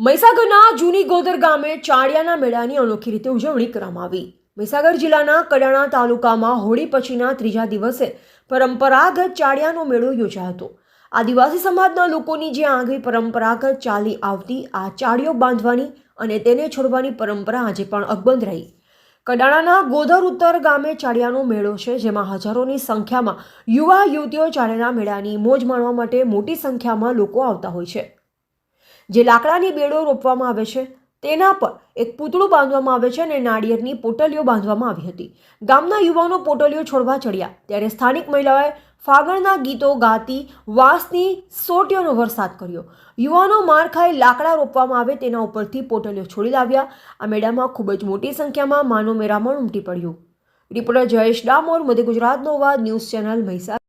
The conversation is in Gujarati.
મહીસાગરના જૂની ગોદર ગામે ચાળિયાના મેળાની અનોખી રીતે ઉજવણી કરવામાં આવી. મહીસાગર જિલ્લાના કડાણા તાલુકામાં હોળી પછીના ત્રીજા દિવસે પરંપરાગત ચાળિયાનો મેળો યોજાયો હતો. આદિવાસી સમાજના લોકોની જે આગવી પરંપરાગત ચાલી આવતી આ ચાળીઓ બાંધવાની અને તેને છોડવાની પરંપરા આજે પણ અકબંધ રહી. કડાણાના ગોધર ઉત્તર ગામે ચાળિયાનો મેળો છે, જેમાં હજારોની સંખ્યામાં યુવા યુવતીઓ ચાળિયાના મેળાની મોજ માણવા માટે મોટી સંખ્યામાં લોકો આવતા હોય છે. જે લાકડાની બેડો રોપવામાં આવે છે, તેના પર એક પૂતળું બાંધવામાં આવે છે અને નાળિયેરની પોટલીઓ બાંધવામાં આવી હતી. ગામના યુવાનો પોટલીઓ છોડવા ચડ્યા. ત્યારે સ્થાનિક મહિલાઓએ ફાગણના ગીતો ગાતી વાંસની સોટીઓનો વરસાદ કર્યો. યુવાનો માર ખાઈ લાકડા રોપવામાં આવે તેના ઉપરથી પોટલીઓ છોડી લાવ્યા. આ મેળામાં ખૂબ જ મોટી સંખ્યામાં માનવ મેરામણ ઉમટી પડ્યું. રિપોર્ટર જયેશ ડામોર, મધ્ય ગુજરાતનો અવાજ, ન્યૂઝ ચેનલ મહીસાગર.